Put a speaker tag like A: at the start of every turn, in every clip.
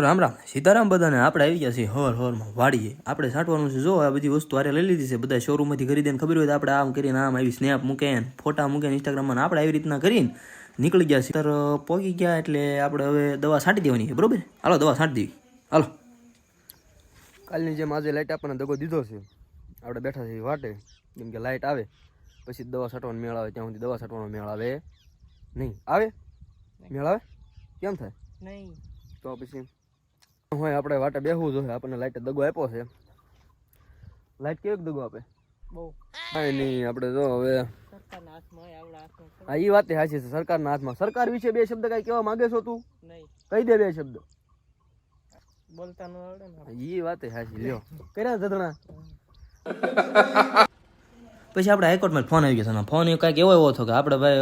A: તો રામ રામ. સીતારામ બધાને આપણે આવી ગયા છીએ હવાર હવારમાં વાડીએ. આપણે છાંટવાનું છે. જો આ બધી વસ્તુ આરે લઈ લીધી છે બધા શોરૂમમાંથી ખરીદીને ખબર હોય તો આપણે આમ કરીને આમ આવી સ્નેપ મૂકે ફોટા મૂકે ઇન્સ્ટાગ્રામમાં આપણે આવી રીતના કરીને નીકળી ગયા સીતાર પોગી ગયા એટલે આપણે હવે દવા છાંટી દેવાની છે બરોબર? હાલો દવા છાંટી દેવી. હાલો. કાલની જેમ આજે લાઇટ આપણને દગો દીધો છે આપણે બેઠા છીએ વાટે કેમ કે લાઇટ આવે પછી દવા છાંટવાનો મેળ આવે ત્યાં સુધી દવા છાંટવાનો મેળ આવે નહીં. આવે? મેળ આવે? કેમ થાય?
B: નહીં.
A: તો પછી? હોય આપણે વાટે બેહવું જોઈએ. આપણને લાઈટ દગો આપ્યો છે. લાઈટ કેવી દગો આપે?
B: બહુ.
A: કાંઈ નહીં આપણે જો હવે હા એ વાત સાચી છે સરકારના હાથમાં. સરકાર વિશે બે શબ્દ કાંઈ કહેવા માંગે છો તું?
B: નહીં.
A: કહી દે બે શબ્દ.
B: બોલતા ન આવડે
A: એ વાત સાચી લ્યો. કર્યા ધધણા પછી આપણે હાઈકોર્ટમાં ફોન આવી ગયો છે ફોન એ કાંઈક એવો એવો હતો કે આપણે ભાઈ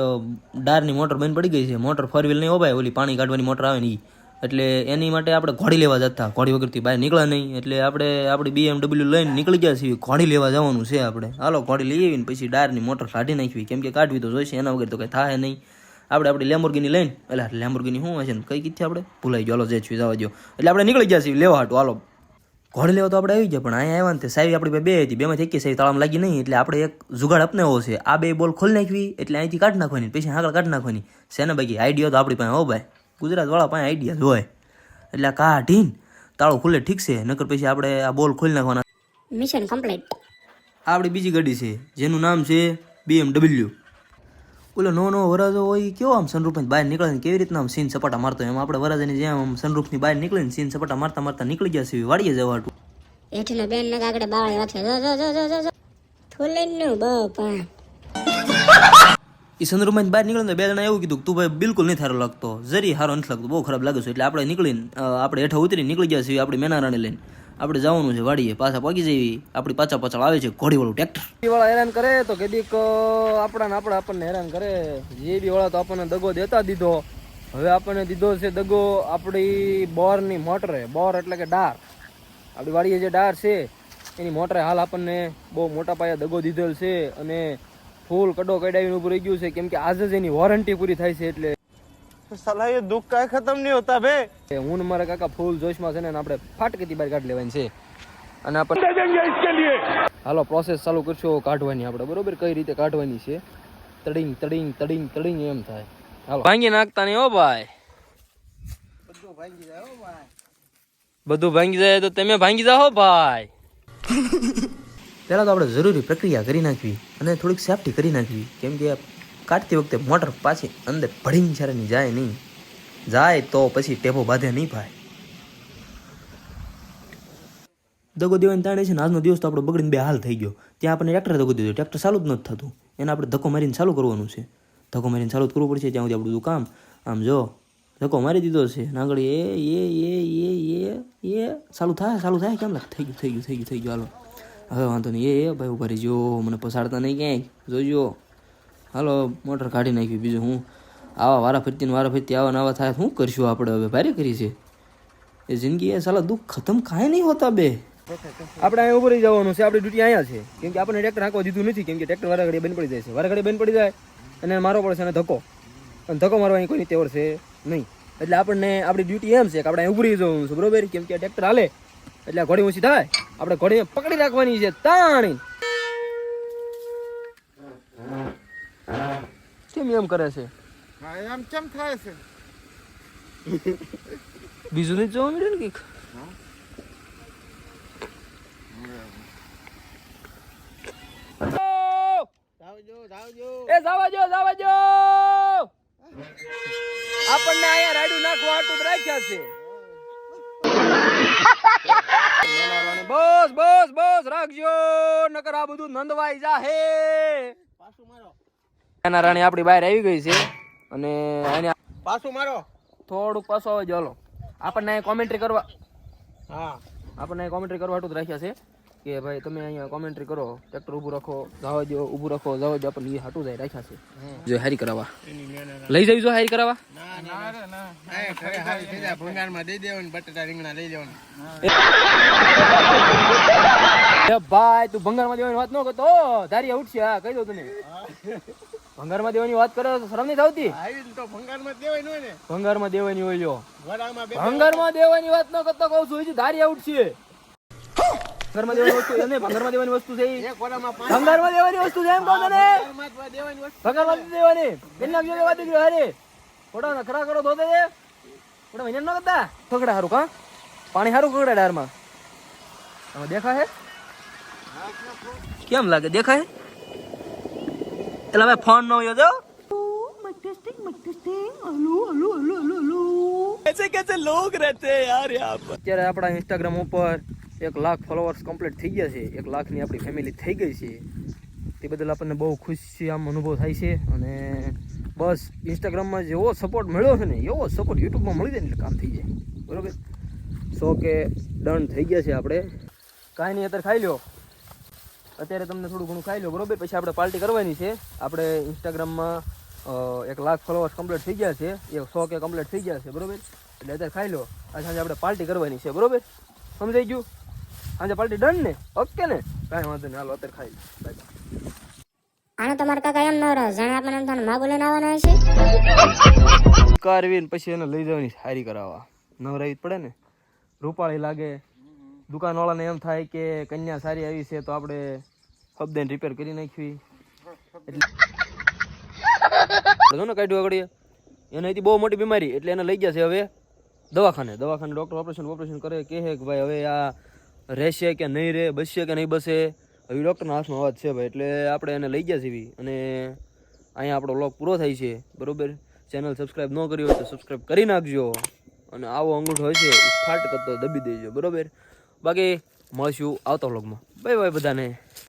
A: ડારની મોટર બંધ પડી ગઈ છે મોટર ફોર વ્હીલ નહીં હો ઓલી પાણી કાઢવાની મોટર આવે ને ઈ. એટલે એની માટે આપણે ઘોડી લેવા જતા. ઘોડી વગરથી બહાર નીકળ્યા નહીં. એટલે આપણે આપણી બીએમડબલ્યુ લઈને નીકળી ગયા છીએ. ઘોડી લેવા જવાનું છે આપણે. હાલો, ઘોડી લઈ આવીને પછી ડારની મોટર કાઢી નાખવી. કેમ કે કાઢવી તો જોઈશે, એના વગર તો કંઈ થાય નહીં. આપણે આપણી લેમ્બોર્ગિની લઈને, એટલે લેમ્બોર્ગિની શું હશે ને? કઈ કીધી આપણે? ભૂલાઈ ગયો. હાલો જે છું જવા દો એટલે આપણે નીકળી ગયા છીએ લેવા હાટું. હાલો. ઘોડે લેવા તો આપણે આવી ગયા, પણ અહીંયા આવ્યા ને સાવી આપણી બે હતી. બેમાંથી એકી સાહેબ તાળામાં લાગી નહીં. એટલે આપણે એક જુગાડ અપનાવો છે. આ બે બોલ ખોલી નાખવી, એટલે અહીંથી કાઢી નાખવાની પછી આગળ કાઢી નાખવાની. સેના બાકી? આઈડિયા તો આપણી પાસે હો ભાઈ. ગુજરાત વાળા પાસે આઈડિયા હોય. એટલે કાઢીને તાળો ખુલે ઠીક છે નકર પછી આપણે આ બોલ ખોલી નાખવાના.
C: મિશન કમ્પ્લીટ
A: આપણી બીજી ગાડી છે જેનું નામ છે બીએમડબલ્યુ ઓલો નો નો વરાજો હોય કેવો આમ સનરૂફની બહાર નીકળે ને કેવી રીતના આમ સીન સપાટા મારતો એમ? આપણે વરાજાની જેમ આમ સનરૂફની બહાર નીકળીને સીન સપાટા મારતા મારતા નીકળી ગયા છે વાડીએ હતું
C: હેઠનો બેન ને આગળ બાવળી રાખે જો જો જો જો જો જો. નું બાપા
A: એ સંદર્ભમાં બહાર નીકળે બે જણા એવું કીધું તું ભાઈ બિલકુલ નહીં થારો લાગતો. જરી હારો નથી લાગતો. બહુ ખરાબ લાગે છે. એટલે આપણે નીકળીને આપણે હેઠા ઉતરી નીકળી ગયા છીએ આપણી મેનારાને લઈને. આપણે જવાનું છે વાડીએ, પાછા પગી જઈએ. આપણી પાછા પાછળ આવે છે ઘોડીવાળું ટ્રેક્ટર. વાળા હેરાન કરે તો કેદીક આપણા આપણે આપણને હેરાન કરે. જે બી વાળા તો આપણને દગો દેતા દીધો. હવે આપણને દીધો છે દગો આપણી બોરની મોટરે. બોર એટલે કે ડાર. આપણી વાડીએ જે ડાર છે, એની મોટરે હાલ આપણને બહુ મોટા પાયે દગો દીધેલ છે અને ફૂલ કડો કડાવીને ઊભું રહી ગયું છે. કેમ કે આજે જ એની વોરંટી પૂરી થાય છે એટલે.
B: સલાહ દુઃખ કાંઈ ખતમ નહીં હોતા
A: ભે. હું મારા કાકા ફૂલ જોશમાં છે ને આપડે ફાટકીથી બહાર કાઢી લેવાની છે. અને આપણે હાલો પ્રોસેસ ચાલુ કરશું કાઢવાની આપણે. બરોબર? કઈ રીતે કાઢવાની છે? તડિંગ તડિંગ તડિંગ તડિંગ એમ થાય. હાલો. ભાંગી નાખતા નહીં હો ભાઈ. બધું ભાંગી જાય હો ભાઈ. બધું ભાંગી જાય તો તમે ભાંગી જાઓ ભાઈ. પહેલાં તો આપણે જરૂરી પ્રક્રિયા કરી નાખવી અને થોડીક સેફટી કરી નાખવી. કેમ કે કાઢતી વખતે મોટર પાછી અંદર ભળીને છારાની જાય નહીં, જાય તો પછી ટેપો બાંધે નહીં ભાઈ. દગો દેવાની તાણે છે ને આજનો દિવસ તો આપણો બગડીને બે હાલ થઈ ગયો. ત્યાં આપણને ટ્રેક્ટર દગો દીધો. ટ્રેક્ટર ચાલુ જ નથી થતું. એને આપણે ધક્કો મારીને ચાલુ કરવાનું છે. ધક્કો મારીને ચાલુ કરવું પડશે. ત્યાં સુધી આપણું કામ, આમ જો, ધક્કો મારી દીધો છે. નાગળી એ એ એ એ એ, ચાલુ થાય ચાલુ થાય. કેમ લાગે? થઈ ગયું થઈ ગયું થઈ ગયું થઈ ગયું, હાલો. હવે વાંધો નહીં. એ ભાઈ ઊભા રહીજો. મને પસાડતા નહીં ક્યાંય. જોજો. હાલો, મોટર કાઢી નાખ્યું. બીજું હું? આવા વારા ફરતી ને વારા ફરતી આવા નવા થાય. શું કરશું આપણે હવે? ભારે કરી છે. એ જિંદગી એ સાલા દુઃખ ખતમ કાંઈ નહીં હોતા બે. આપણે અહીંયા ઉભરી જવાનું છે. આપણી ડ્યુટી અહીંયા છે. કેમ કે આપણને ટ્રેક્ટર હાંકવા દીધું નથી. કેમ કે ટ્રેક્ટર વારા બંધ પડી જાય છે. વારા ઘડી બંધ પડી જાય અને મારો મારવો પડશે અને ધક્કો. અને ધક્કો મારવાની કોઈ તેવડ છે નહીં. એટલે આપણને આપણી ડ્યુટી એમ છે કે આપણે અહીંયા ઉભરી જવાનું છે. બરોબર? કેમ કે ટ્રેક્ટર હાલે. એટલે ઘોડી ઊંચી થાય. આપણે ઘોડીને પકડી રાખવાની છે તાણી. કેમ એમ કરે છે?
B: એમ કેમ થાય છે?
A: બીજું નહીં જોવા મળે ને કંઈક?
B: જાવજો જાવજો
A: એ જવા જો આપણને અહીંયા રાડું નાખવા આટું રાખ્યા છે. બસ બસ બસ રાખજો. નકર આ બધું નંદવાઈ જાહે. એના રાણી આપણી બહાર આવી ગઈ છે. અને એને
B: પાછું મારો.
A: થોડુંક પાછો આવે ચાલો આપણને કોમેન્ટ્રી કરવા
B: હા.
A: આપણને કોમેન્ટ્રી કરવા હાટું જ રાખ્યા છે. કે ભાઈ તમે અહીંયા કોમેન્ટ્રી કરો ટ્રેક્ટર ઊભું રાખો જવા દો ઊભું રાખો જવા દો આપણને એ હાટું જાય રાખ્યા છે. જો હારી કરાવવા. લઈ જઈ જો કરાવવા?
B: દેવાનું
A: ભાઈ, તું ભંગારમાં દેવાની વાત ન કરતો. ધારી ઉઠશે હા, કહી દઉં તને. ભંગારમાં દેવાની વાત કરો શરમ નહીં થતી
B: ભંગારમાં જ હોય ને
A: ભંગારમાં દેવાની હોય
B: ભંગારમાં
A: ભંગારમાં દેવાની વાત ન કરતો કહું છું, હજી ધારી છે. ભંગારમાં દેવાની વસ્તુ એને ભંગારમાં દેવાની વસ્તુ છે ઈ.
B: એક વરામાં પાંચ
A: ભંગારમાં દેવાની વસ્તુ છે એમ કહો તને
B: ભંગારમાં દેવાની વસ્તુ.
A: ભંગારમાં નથી દેવાની. કેટલી નાખજો દેવા દીકરી હારે. ખોટા નખરા કરો તો દે ખોટા મહિને ન કરતા? ખગડા હારું કા પાણી હારું ખગડા ડારમાં આમાં દેખાય કેમ લાગે? દેખાય એટલે હવે ફોન ન હોય તો અત્યારે આપણા ઇન્સ્ટાગ્રામ ઉપર એક લાખ ફોલોવર્સ કમ્પ્લીટ થઈ ગયા છે. એક લાખની આપણી ફેમિલી થઈ ગઈ છે. તે બદલ આપણને બહુ ખુશી આમ અનુભવ થાય છે. અને બસ ઇન્સ્ટાગ્રામમાં જેવો સપોર્ટ મળ્યો છે ને, એવો સપોર્ટ યુટ્યુબમાં મળી જાય ને એટલે કામ થઈ જાય. બરોબર? સો કે ડન થઈ ગયા છે આપણે. કાંઈ નહીં, અત્યારે ખાઈ લો અત્યારે તમને થોડું ઘણું ખાઈ લો બરોબર? પછી આપણે પાર્ટી કરવાની છે. આપણે ઇન્સ્ટાગ્રામમાં એક લાખ ફોલોવર્સ કમ્પ્લીટ થઈ ગયા છે. એક સો કે કમ્પ્લીટ થઈ ગયા છે, બરોબર? એટલે અત્યારે ખાઈ લો આ સાંજે આપણે પાર્ટી કરવાની છે, બરોબર? સમજાઈ ગયું? સાંજે પાર્ટી ડન ને? ઓકે ને? કાંઈ વાંધો નહીં હાલો અત્યારે ખાઈ બાય
C: આનો તમારા કાકા એમ ન રહે જાણે આપણને એમ માગો લઈને આવવાનો હશે?
A: કરવી ને પછી એને લઈ જવાની સારી કરાવવા. નવરાવી પડે ને? રૂપાળી લાગે. દુકાનવાળાને એમ થાય કે કન્યા સારી આવી છે તો આપણે શબ્દને રિપેર કરી નાખવી. એટલે ને કાઢ્યું આગળ એને હતી બહુ મોટી બીમારી એટલે એને લઈ ગયા છે હવે. દવાખાને. દવાખાને ડૉક્ટર ઓપરેશન ઓપરેશન કરે. કે ભાઈ હવે આ રહેશે કે નહીં રહે બસશે કે નહીં બસે હવે ડૉક્ટરના હાથમાં વાત છે ભાઈ. એટલે આપણે એને લઈ ગયા છીએ અને અહીંયા આપણો લોક પૂરો થાય છે. બરોબર? ચેનલ સબસ્ક્રાઈબ ન કરી હોય તો સબસ્ક્રાઈબ કરી નાખજો અને આવો અંગૂઠો છે એ ફાટ કરતો દબી દેજો. બરોબર? બાકી મળશું આવતા વ્લોગમાં બાય બાય બધાને.